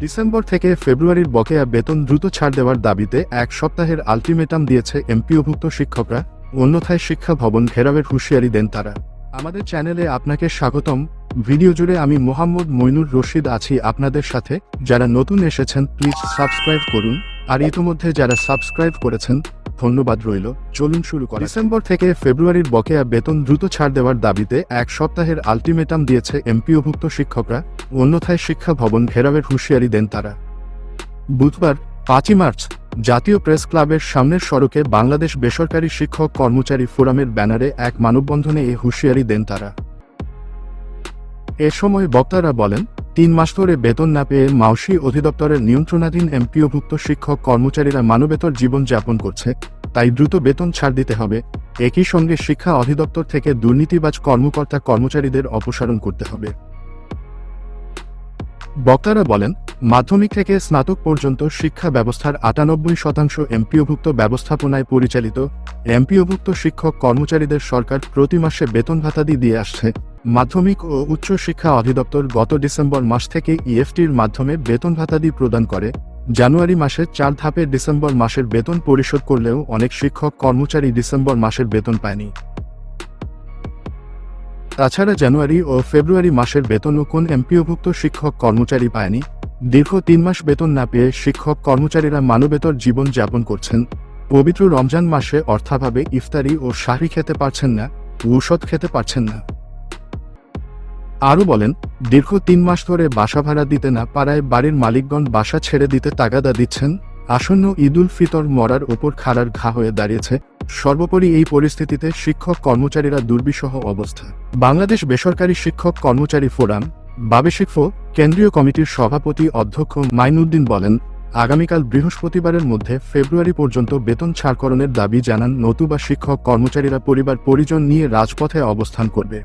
December থেকে ফেব্রুয়ারির বকেয়া বেতন দ্রুত ছাড় দেওয়ার দাবিতে এক সপ্তাহের আলটিমেটাম দিয়েছে এমপিওভুক্ত শিক্ষকরা। অন্যথায় শিক্ষা ভবন ঘেরাবের হুঁশিয়ারি দেন তারা। আমাদের চ্যানেলে আপনাকে স্বাগতম। ভিডিও জুড়ে আমি মোহাম্মদ মইনুর রশিদ আছি আপনাদের সাথে। যারা নতুন এসেছেন প্লিজ সাবস্ক্রাইব করুন। আর ইতিমধ্যে যারা সাবস্ক্রাইব করেছেন ধন্যবাদ রইল, চলুন শুরু করা ডিসেম্বর থেকে ফেব্রুয়ারির বকেয়া বেতন দ্রুত ছাড় দেওয়ার দাবিতে এক সপ্তাহের আলটিমেটাম দিয়েছে এমপিওভুক্ত শিক্ষকরা, অন্যথায় শিক্ষা ভবন ঘেরাওয়ের হুঁশিয়ারি দেন তারা। বুধবার, পাঁচই মার্চ, জাতীয় প্রেস ক্লাবের সামনের সড়কে বাংলাদেশ বেসরকারি শিক্ষক কর্মচারী ফোরামের ব্যানারে এক মানববন্ধনে এ হুঁশিয়ারি দেন তারা। এ সময় বক্তারা বলেন তিন মাস ধরে বেতন না পেয়ে মাউসি অধিদপ্তরের নিয়ন্ত্রণাধীন এমপিওভুক্ত শিক্ষক কর্মচারীরা মানবেতর জীবনযাপন করছে, তাই দ্রুত বেতন ছাড় দিতে হবে। একই সঙ্গে শিক্ষা অধিদপ্তর থেকে দুর্নীতিবাজ কর্মকর্তা কর্মচারীদের অপসারণ করতে হবে। বক্তারা বলেন, মাধ্যমিক থেকে স্নাতক পর্যন্ত শিক্ষা ব্যবস্থার আটানব্বই শতাংশ এমপিওভুক্ত ব্যবস্থাপনায় পরিচালিত। এমপিওভুক্ত শিক্ষক কর্মচারীদের সরকার প্রতি মাসে বেতন ভাতাদি দিয়ে আসছে। মাধ্যমিক ও উচ্চ শিক্ষা অধিদপ্তর গত ডিসেম্বর মাস থেকে ইএফটির মাধ্যমে বেতন ভাতাদি প্রদান করে। জানুয়ারি মাসে চার ধাপে ডিসেম্বর মাসের বেতন পরিশোধ করলেও অনেক শিক্ষক কর্মচারী ডিসেম্বর মাসের বেতন পায়নি। তাছাড়া জানুয়ারি ও ফেব্রুয়ারি মাসের বেতনও কোন এমপিওভুক্ত শিক্ষক কর্মচারী পায়নি? দীর্ঘ তিন মাস বেতন না পেয়ে শিক্ষক কর্মচারীরা মানবেতর জীবন যাপন করছেন। পবিত্র রমজান মাসে অর্থাভাবে ইফতারি ও শাহরি খেতে পারছেন না, ঔষধ খেতে পারছেন না। আরও বলেন, দীর্ঘ তিন মাস ধরে বাসা ভাড়া দিতে না পারায় বাড়ির মালিকগণ বাসা ছেড়ে দিতে তাগাদা দিচ্ছেন। আসন্ন ঈদুল ফিতর মরার ওপর খাড়ার ঘা হয়ে দাঁড়িয়েছে। সর্বোপরি এই পরিস্থিতিতে শিক্ষক কর্মচারীরা দুর্বিষহ অবস্থা। বাংলাদেশ বেসরকারি শিক্ষক কর্মচারী ফোরাম বাবেশিকফো কেন্দ্রীয় কমিটির সভাপতি অধ্যক্ষ মাইনুদ্দিন বলেন, আগামীকাল বৃহস্পতিবারের মধ্যে ফেব্রুয়ারি পর্যন্ত বেতন ছাড়করণের দাবি জানান নতুবা শিক্ষক কর্মচারীরা পরিবার পরিজন নিয়ে রাজপথে অবস্থান করবে।